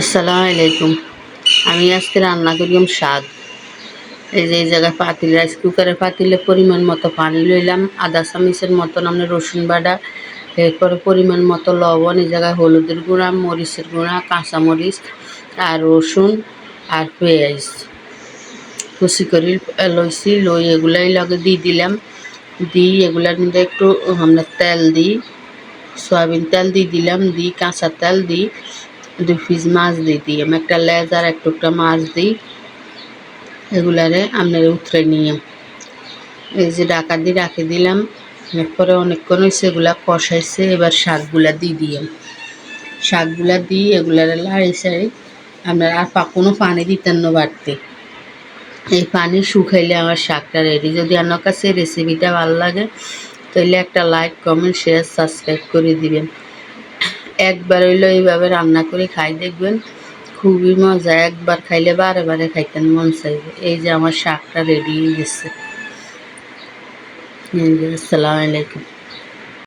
আসসালামু আলাইকুম। আমি আজকে রান্না করিলাম শাক। এই যে এই জায়গায় পাতিল রাইস কুকারের পাতিলে পরিমাণ মতো পানি লইলাম, আদা চামিচের মতন আমরা রসুন বাটা, এরপরে পরিমাণ মতো লবণ, এই জায়গায় হলুদের গুঁড়া, মরিচের গুঁড়া, কাঁচামরিচ আর রসুন আর পেঁয়াজ। কুচি করে লইছি, লই এগুলাই লগে দিয়ে দিলাম। দিই এগুলার মধ্যে একটু আমরা তেল দিই, সয়াবিন তেল দিয়ে দিলাম দিই কাঁচা তেল দিই। দুই পিস মাছ দিয়ে আমি একটা লেজ আর এক টুকটা মাছ দিই, এগুলারে আপনারা উতরে নিয়ে। এই যে ডাকা দিয়ে রাখে দিলাম এরপরে অনেকক্ষণ হয়েছে এগুলা কষাইছে, এবার শাকগুলা দিয়ে দিয়ে শাকগুলা দিই এগুলারে লাড়ি সাড়ি আপনার আর পা কোনো পানি দিতেন না বাড়তে। এই পানি শুকাইলে আমার শাকটা রেডি যদি আপনার কাছে রেসিপিটা ভালো লাগে, তাহলে একটা লাইক কমেন্ট শেয়ার সাবস্ক্রাইব করে দিবেন। একবার হইল এইভাবে রান্না করে খাই, দেখবেন খুবই মজা। একবার খাইলে বারে বারে খাইতেন মন চাইবে। এই যে আমার শাকটা রেডি হয়ে গেছে। আসসালামু আলাইকুম।